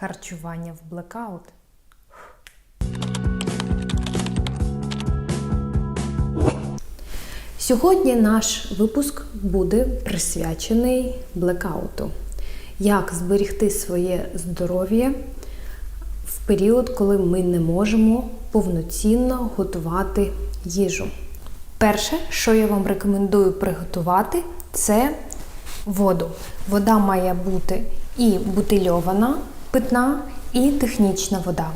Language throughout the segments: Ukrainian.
Харчування в блекаут. Сьогодні наш випуск буде присвячений блекауту. Як зберегти своє здоров'я в період, коли ми не можемо повноцінно готувати їжу. Перше, що я вам рекомендую приготувати, це воду. Вода має бути і бутильована питна, і технічна вода.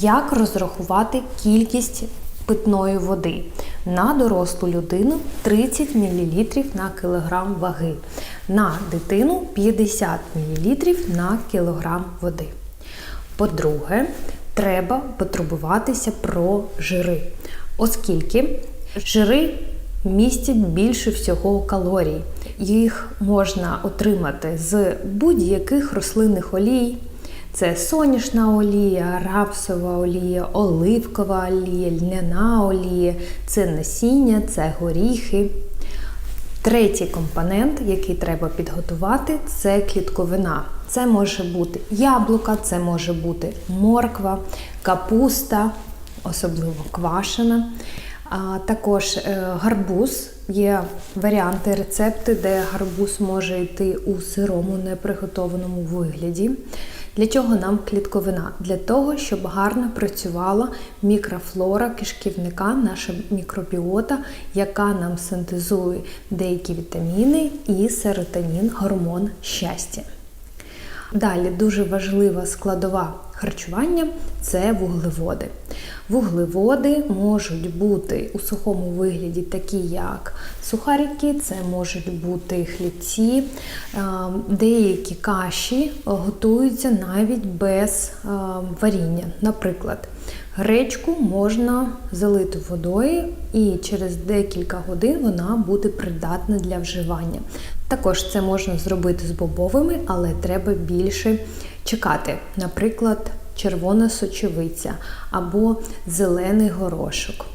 Як розрахувати кількість питної води? На дорослу людину 30 мл на кілограм ваги, на дитину 50 мл на кілограм води. По-друге, треба потурбуватися про жири, оскільки жири містять більше всього калорій. Їх можна отримати з будь-яких рослинних олій. Це соняшна олія, рапсова олія, оливкова олія, льняна олія, це насіння, це горіхи. Третій компонент, який треба підготувати, це клітковина. Це може бути яблука, це може бути морква, капуста, особливо квашена. А також е, гарбуз. Є варіанти, рецепти, де гарбуз може йти у сирому неприготованому вигляді. Для чого нам клітковина? Для того, щоб гарно працювала мікрофлора кишківника, наша мікробіота, яка нам синтезує деякі вітаміни і серотонін, гормон щастя. Далі дуже важлива складова харчування це вуглеводи. Вуглеводи можуть бути у сухому вигляді, такі як сухарики, це можуть бути хлібці, деякі каші готуються навіть без варіння. Наприклад, гречку можна залити водою, і через декілька годин вона буде придатна для вживання. Також це можна зробити з бобовими, але треба більше чекати. Наприклад, червона сочевиця або зелений горошок.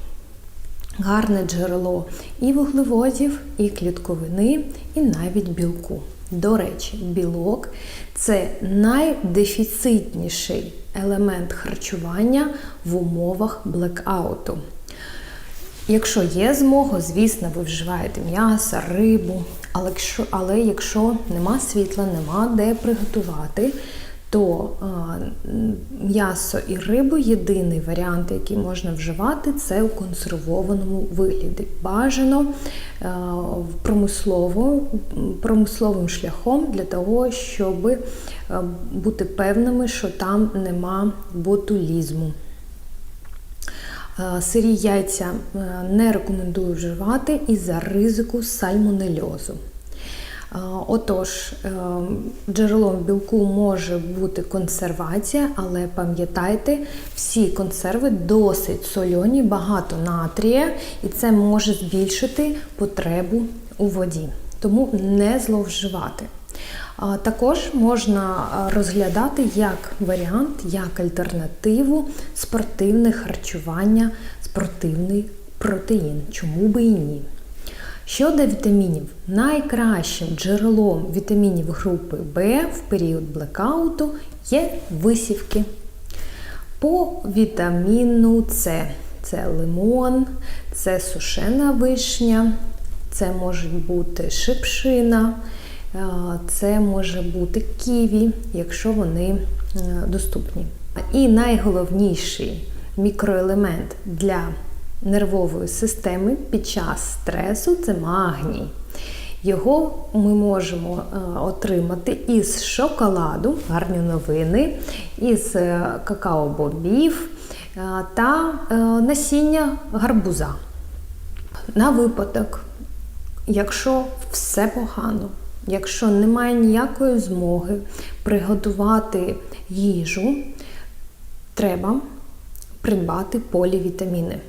Гарне джерело і вуглеводів, і клітковини, і навіть білку. До речі, білок це найдефіцитніший елемент харчування в умовах блекауту. Якщо є змога, звісно, ви вживаєте м'ясо, рибу, але якщо, але якщо нема світла, нема де приготувати, то м'ясо і рибу єдиний варіант, який можна вживати, це у консервованому вигляді. Бажано промислово, промисловим шляхом для того, щоб бути певними, що там нема ботулізму. Сирі яйця не рекомендую вживати із-за ризику сальмонельозу. Отож, джерелом білку може бути консервація, але пам'ятайте, всі консерви досить сольоні, багато натрія, і це може збільшити потребу у воді. Тому не зловживати. Також можна розглядати як варіант, як альтернативу спортивне харчування, спортивний протеїн. Чому би і ні? Щодо вітамінів, найкращим джерелом вітамінів групи В в період блекауту є висівки. По вітаміну С це лимон, це сушена вишня, це може бути шипшина, це може бути ківі, якщо вони доступні. І найголовніший мікроелемент для нервової системи під час стресу це магній. Його ми можемо отримати із шоколаду, гарні новини, із какао-бобів та насіння гарбуза. На випадок, якщо все погано, якщо немає ніякої змоги приготувати їжу, треба придбати полівітаміни.